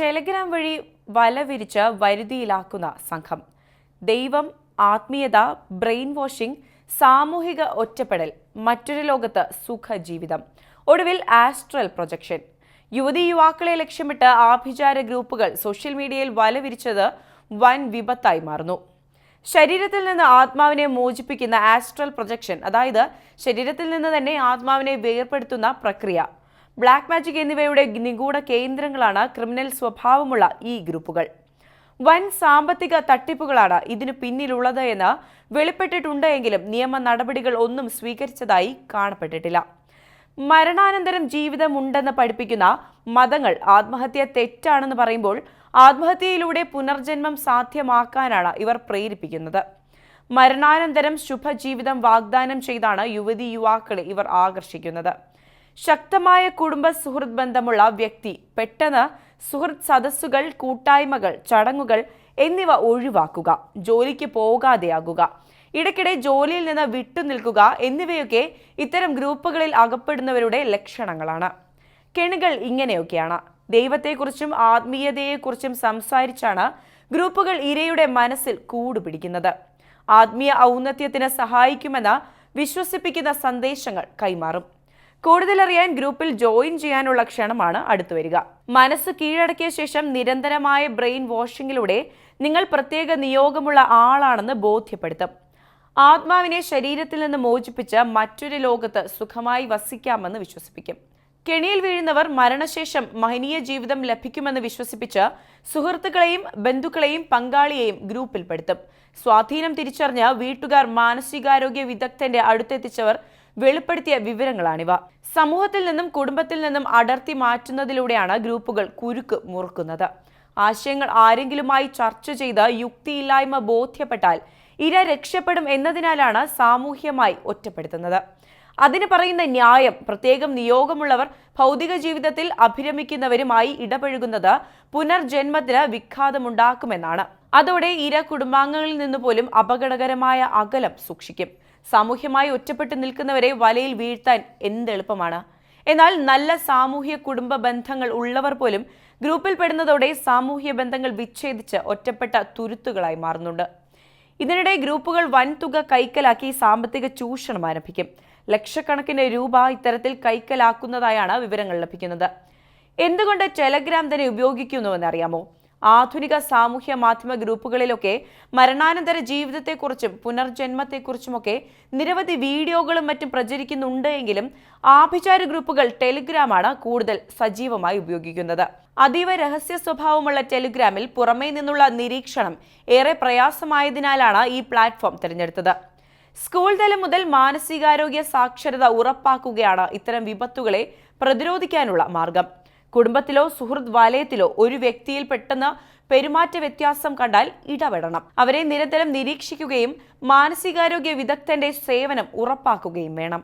Telegram വഴി വല വിരിച്ച് വരുതിയിലാക്കുന്ന സംഘം. ദൈവം ആത്മീയത ബ്രെയിൻ വാഷിംഗ് സാമൂഹിക ഒറ്റപ്പെടൽ മറ്റൊരു ലോകത്ത് സുഖജീവിതം. ഒടുവിൽ ആസ്ട്രൽ പ്രൊജക്ഷൻ. യുവതി യുവാക്കളെ ലക്ഷ്യമിട്ട് ആഭിചാര ഗ്രൂപ്പുകൾ സോഷ്യൽ മീഡിയയിൽ വല വിരിച്ചത് വൻ വിപത്തായി മാറുന്നു. ശരീരത്തിൽ നിന്ന് ആത്മാവിനെ മോചിപ്പിക്കുന്ന ആസ്ട്രൽ പ്രൊജക്ഷൻ അതായത് ശരീരത്തിൽ നിന്ന് തന്നെ ആത്മാവിനെ വേർപ്പെടുത്തുന്ന പ്രക്രിയ. ബ്ലാക്ക് മാജിക് എന്നിവയുടെ നിഗൂഢ കേന്ദ്രങ്ങളാണ് ക്രിമിനൽ സ്വഭാവമുള്ള ഈ ഗ്രൂപ്പുകൾ. വൻ സാമ്പത്തിക തട്ടിപ്പുകളാണ് ഇതിനു പിന്നിലുള്ളത് എന്ന് വെളിപ്പെട്ടിട്ടുണ്ട് എങ്കിലും നിയമ നടപടികൾ ഒന്നും സ്വീകരിച്ചതായി കാണപ്പെട്ടിട്ടില്ല. മരണാനന്തരം ജീവിതമുണ്ടെന്ന് പഠിപ്പിക്കുന്ന മതങ്ങൾ ആത്മഹത്യ തെറ്റാണെന്ന് പറയുമ്പോൾ ആത്മഹത്യയിലൂടെ പുനർജന്മം സാധ്യമാക്കാനാണ് ഇവർ പ്രേരിപ്പിക്കുന്നത്. മരണാനന്തരം ശുഭജീവിതം വാഗ്ദാനം ചെയ്താണ് യുവതി യുവാക്കളെ ഇവർ ആകർഷിക്കുന്നത്. ശക്തമായ കുടുംബ സുഹൃത്ത് ബന്ധമുള്ള വ്യക്തി പെട്ടെന്ന് സുഹൃത്ത് സദസ്സുകൾ കൂട്ടായ്മകൾ ചടങ്ങുകൾ എന്നിവ ഒഴിവാക്കുക ജോലിക്ക് പോകാതെയാകുക ഇടയ്ക്കിടെ ജോലിയിൽ നിന്ന് വിട്ടുനിൽക്കുക എന്നിവയൊക്കെ ഇത്തരം ഗ്രൂപ്പുകളിൽ അകപ്പെടുന്നവരുടെ ലക്ഷണങ്ങളാണ്. കെണികൾ ഇങ്ങനെയൊക്കെയാണ്. ദൈവത്തെക്കുറിച്ചും ആത്മീയതയെക്കുറിച്ചും സംസാരിച്ചാണ് ഗ്രൂപ്പുകൾ ഇരയുടെ മനസ്സിൽ കൂടുപിടിക്കുന്നത്. ആത്മീയ ഔന്നത്യത്തിന് സഹായിക്കുമെന്ന് വിശ്വസിപ്പിക്കുന്ന സന്ദേശങ്ങൾ കൈമാറും. കൂടുതൽ അറിയാൻ ഗ്രൂപ്പിൽ ജോയിൻ ചെയ്യാനുള്ള ക്ഷണമാണ് അടുത്തു വരിക. മനസ്സ് കീഴടക്കിയ ശേഷം നിരന്തരമായ ബ്രെയിൻ വാഷിങ്ങിലൂടെ നിങ്ങൾ പ്രത്യേക നിയോഗമുള്ള ആളാണെന്ന് ബോധ്യപ്പെടുത്തും. ആത്മാവിനെ ശരീരത്തിൽ നിന്ന് മോചിപ്പിച്ച് മറ്റൊരു ലോകത്ത് സുഖമായി വസിക്കാമെന്ന് വിശ്വസിപ്പിക്കും. കെണിയിൽ വീഴുന്നവർ മരണശേഷം മഹനീയ ജീവിതം ലഭിക്കുമെന്ന് വിശ്വസിപ്പിച്ച് സുഹൃത്തുക്കളെയും ബന്ധുക്കളെയും പങ്കാളിയെയും ഗ്രൂപ്പിൽപ്പെടുത്തും. സ്വാധീനം തിരിച്ചറിഞ്ഞ് വീട്ടുകാർ മാനസികാരോഗ്യ വിദഗ്ധന്റെ അടുത്തെത്തിച്ചവർ വെളിപ്പെടുത്തിയ വിവരങ്ങളാണിവ. സമൂഹത്തിൽ നിന്നും കുടുംബത്തിൽ നിന്നും അടർത്തി മാറ്റുന്നതിലൂടെയാണ് ഗ്രൂപ്പുകൾ കുരുക്ക് മുറുക്കുന്നത്. ആശയങ്ങൾ ആരെങ്കിലുമായി ചർച്ച ചെയ്ത് യുക്തിയില്ലായ്മ ബോധ്യപ്പെട്ടാൽ ഇര രക്ഷപ്പെടും എന്നതിനാലാണ് സാമൂഹ്യമായി ഒറ്റപ്പെടുത്തുന്നത്. അതിന് പറയുന്ന ന്യായം പ്രത്യേകം നിയോഗമുള്ളവർ ഭൗതിക ജീവിതത്തിൽ അഭിരമിക്കുന്നവരുമായി ഇടപഴകുന്നത് പുനർജന്മത്തിന് വിഘാതമുണ്ടാക്കുമെന്നാണ്. അതോടെ ഇര കുടുംബാംഗങ്ങളിൽ നിന്ന് പോലും അപകടകരമായ അകലം സൂക്ഷിക്കും. സാമൂഹ്യമായി ഒറ്റപ്പെട്ടു നിൽക്കുന്നവരെ വലയിൽ വീഴ്ത്താൻ എന്തെളുപ്പമാണ് എന്നാൽ നല്ല സാമൂഹ്യ കുടുംബ ബന്ധങ്ങൾ ഉള്ളവർ പോലും ഗ്രൂപ്പിൽ പെടുന്നതോടെ സാമൂഹ്യ ബന്ധങ്ങൾ വിച്ഛേദിച്ച് ഒറ്റപ്പെട്ട തുരുത്തുകളായി മാറുന്നുണ്ട്. ഇതിനിടെ ഗ്രൂപ്പുകൾ വൻതുക കൈക്കലാക്കി സാമ്പത്തിക ചൂഷണം ആരംഭിക്കും. ലക്ഷക്കണക്കിന് രൂപ ഇത്തരത്തിൽ കൈക്കലാക്കുന്നതായാണ് വിവരങ്ങൾ ലഭിക്കുന്നത്. എന്തുകൊണ്ട് ടെലഗ്രാം തന്നെ ഉപയോഗിക്കുന്നുവെന്ന് അറിയാമോ? ആധുനിക സാമൂഹ്യ മാധ്യമ ഗ്രൂപ്പുകളിലൊക്കെ മരണാനന്തര ജീവിതത്തെക്കുറിച്ചും പുനർജന്മത്തെക്കുറിച്ചുമൊക്കെ നിരവധി വീഡിയോകളും മറ്റും പ്രചരിക്കുന്നുണ്ട് എങ്കിലും ആഭിചാര ഗ്രൂപ്പുകൾ ടെലിഗ്രാമാണ് കൂടുതൽ സജീവമായി ഉപയോഗിക്കുന്നത്. അതീവ രഹസ്യ സ്വഭാവമുള്ള ടെലിഗ്രാമിൽ പുറമേ നിന്നുള്ള നിരീക്ഷണം ഏറെ പ്രയാസമായതിനാലാണ് ഈ പ്ലാറ്റ്ഫോം തിരഞ്ഞെടുത്തത്. സ്കൂൾ തലം മുതൽ മാനസികാരോഗ്യ സാക്ഷരത ഉറപ്പാക്കുകയാണ് ഇത്തരം വിപത്തുകളെ പ്രതിരോധിക്കാനുള്ള മാർഗം. കുടുംബത്തിലോ സുഹൃത്ത് വലയത്തിലോ ഒരു വ്യക്തിയിൽ പെട്ടെന്ന് പെരുമാറ്റ വ്യത്യാസം കണ്ടാൽ ഇടപെടണം. അവരെ നിരന്തരം നിരീക്ഷിക്കുകയും മാനസികാരോഗ്യ വിദഗ്ധന്റെ സേവനം ഉറപ്പാക്കുകയും വേണം.